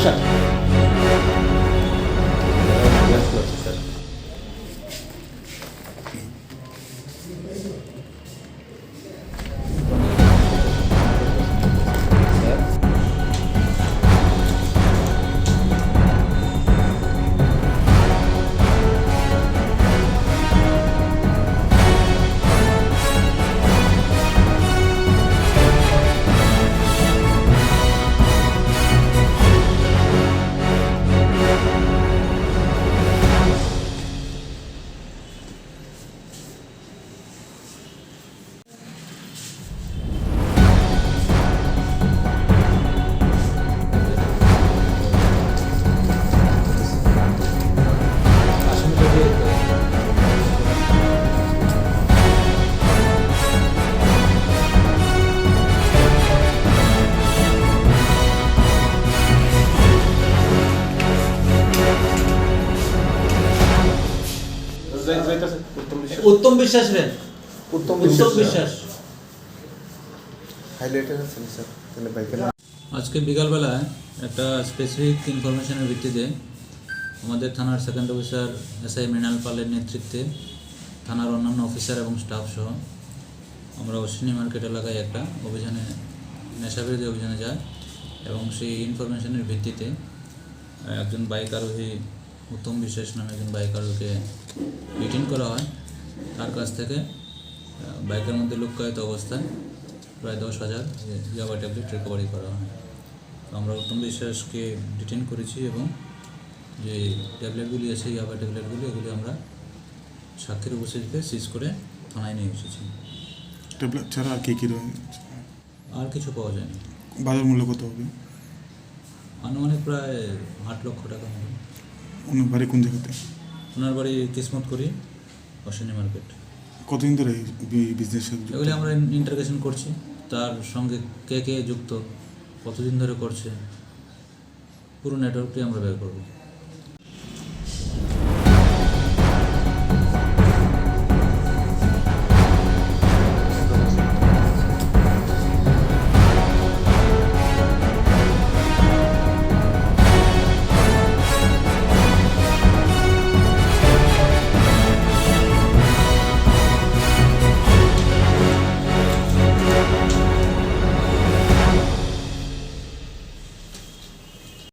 వచ్చేసారు వచ్చేసారు উত্তম বিশ্বাস রে। উত্তম বিশ্বাস। হাইলাইটার আছেন স্যার তাহলে বাইকের আজকে বিকালবেলায় একটা স্পেসিফিক ইনফরমেশনের ভিত্তিতে আমাদের থানার second officer S I Mrinal পালের নেতৃত্বে থানার অন্যান্য অফিসার এবং স্টাফ সহ আমরা অশ্বিনী মার্কেট এলাকায় একটা অভিযানে নেশাবিরোধী অভিযানে যাই এবং সেই ইনফরমেশনের ভিত্তিতে একজন বাইক আরোহী উত্তম বিশ্বাস নামে একজন বাইক আরোহীকে ডিটেন করা হয়। তার কাছ থেকে বাইকের মধ্যে লুক্কায়িত অবস্থায় প্রায় দশ হাজার ইয়াবা ট্যাবলেট রিকভারি করা হয়। তো আমরা উত্তম বিশ্বাসকে ডিটেন করেছি এবং যে ট্যাবলেটগুলি আছে ইয়াবা ট্যাবলেটগুলি এগুলি আমরা সাক্ষীর উপস্থিতিতে সিজ করে থানায় নিয়ে এসেছি। ট্যাবলেট ছাড়া আর কী কী রয়েছে আর কিছু পাওয়া যায়নি। বাজার মূল্য কত হবে? আনুমানিক প্রায় আট লক্ষ টাকা হবে। ওনার বাড়ি কোন জায়গাতে? ওনার বাড়ি কিসমত করি। অশ্বিনী মার্কেট। কতদিন ধরে এই বিজনেস এগুলি আমরা ইন্টারগেশন করছি। তার সঙ্গে কে কে যুক্ত কতদিন ধরে করছে পুরো নেটওয়ার্কটি আমরা ব্যয় করব।